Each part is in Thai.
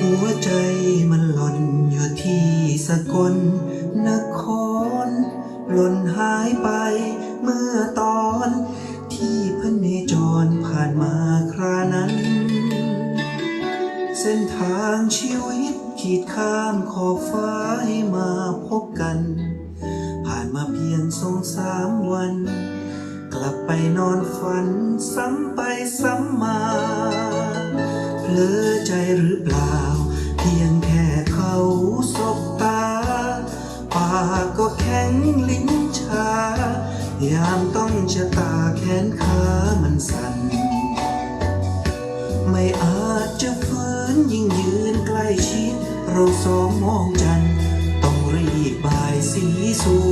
หัวใจมันหล่นอยู่ที่สกลนคร หล่นหายไปเมื่อตอน ที่พระเนจรผ่านมาครานั้น เส้นทางชีวิตขีดข้ามขอบฟ้าให้มาพบกัน ผ่านมาเพียงสองสามวัน กลับไปนอนฝัน ซ้ำไปซ้ำมา เลอใจหรือเปล่า เพียงแค่เขาสบตา ปากก็แข็งลิ้นชา ยามต้องชะตาแขนขามันสั่น ไม่อาจจะฝืนยิ่งยืนใกล้ชิด เราสองมองจัน ต้องรีบบายสีสู่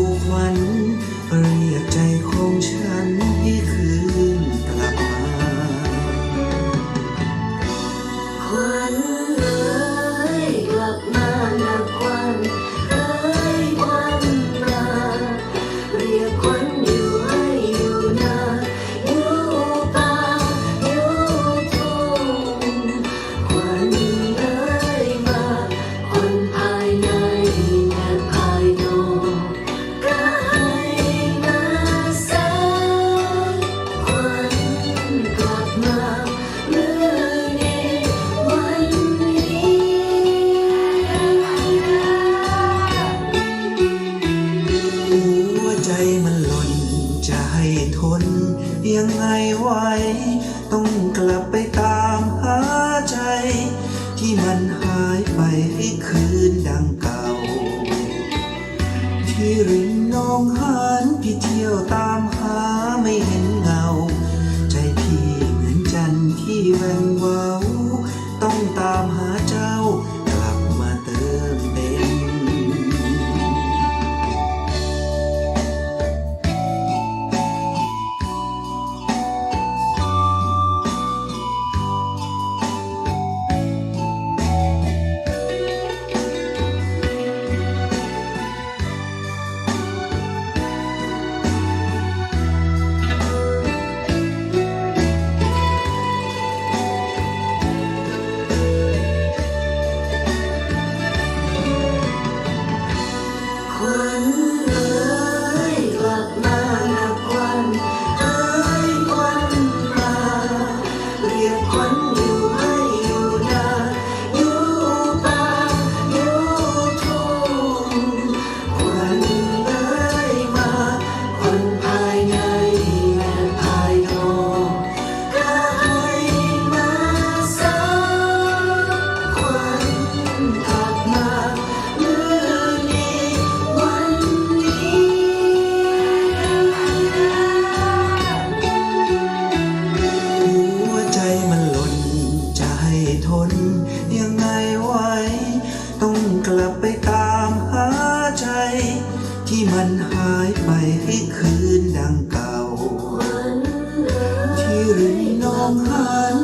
ไม่ไหวต้องกลับไปตามหาใจ ที่มันหายไปให้คืนดังเก่า ที่ริมหนองหานพี่เที่ยวตามหาไม่เห็นเงา ใจพี่เหมือนจันทร์ที่แหวงเว ตามหาใจ ที่มันหายไปให้คืนดังเก่า ที่ริมหนองหาน